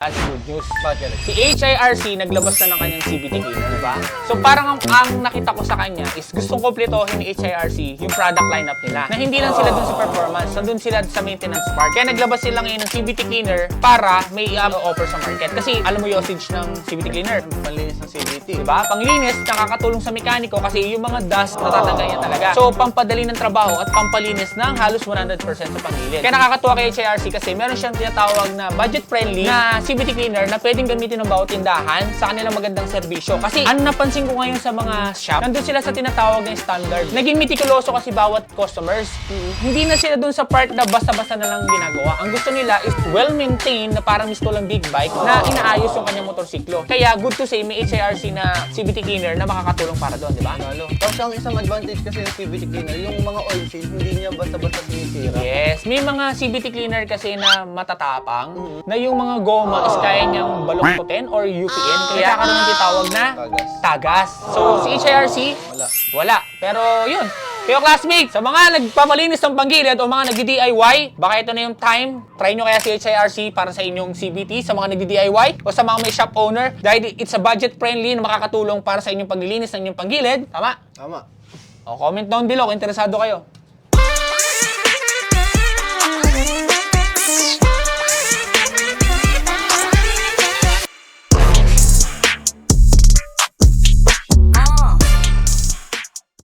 That's good news. Bakit? Si HIRC naglabas na ng kanyang CBT cleaner, di ba? So parang ang, ang nakita ko sa kanya is gustong kompletohin ni HIRC yung product lineup nila. Na hindi lang sila dun sa performance, nandun sila sa maintenance part. Kaya naglabas sila ngayon ng CBT cleaner para may um, offer sa market. Kasi alam mo yung usage ng CBT cleaner. Panlinis ng CBT. Di ba? Panglinis, nakakatulong sa mekaniko kasi yung mga dust natatanggal niya talaga. So, pampadali ng trabaho at pampalinis ng halos 100% sa panggilid. Kaya nakakatuwa kay HIRC kasi meron siyang tinatawag na budget-friendly na CBT cleaner na pwedeng gamitin ng bawat tindahan sa kanilang magandang serbisyo. Kasi ano napansin ko ngayon sa mga shop, nandun sila sa tinatawag na standard. Naging mitikuloso kasi bawat customers. Hindi na sila dun sa part na basta-basta na lang ginagawa. Ang gusto nila is well-maintained na parang misto lang big bike na inaayos yung kanyang motorsiklo. Kaya good to say may HIRC na CBT cleaner na makakatulong para doon, di ba? Lalo. Tapos ang isang advantage kasi ng CBT cleaner, yung mga oil change, hindi niya basta-basta sinisira. Yes, may mga CBT cleaner kasi na matatapang na yung mga goma is kaya niyang baluktutin or UPN. Kaya ka naman titawag na Tagas. tagas. So, si HIRC, Wala. wala. Pero yun, kayo classmates, sa mga nagpapalinis ng panggilid o mga nagdi-DIY, baka ito na yung time. Try nyo kaya si HIRC para sa inyong CBT, sa mga nagdi-DIY o sa mga may shop owner. Dahil it's a budget friendly na makakatulong para sa inyong paglilinis ng inyong panggilid. Tama? Tama. O comment down below kung interesado kayo.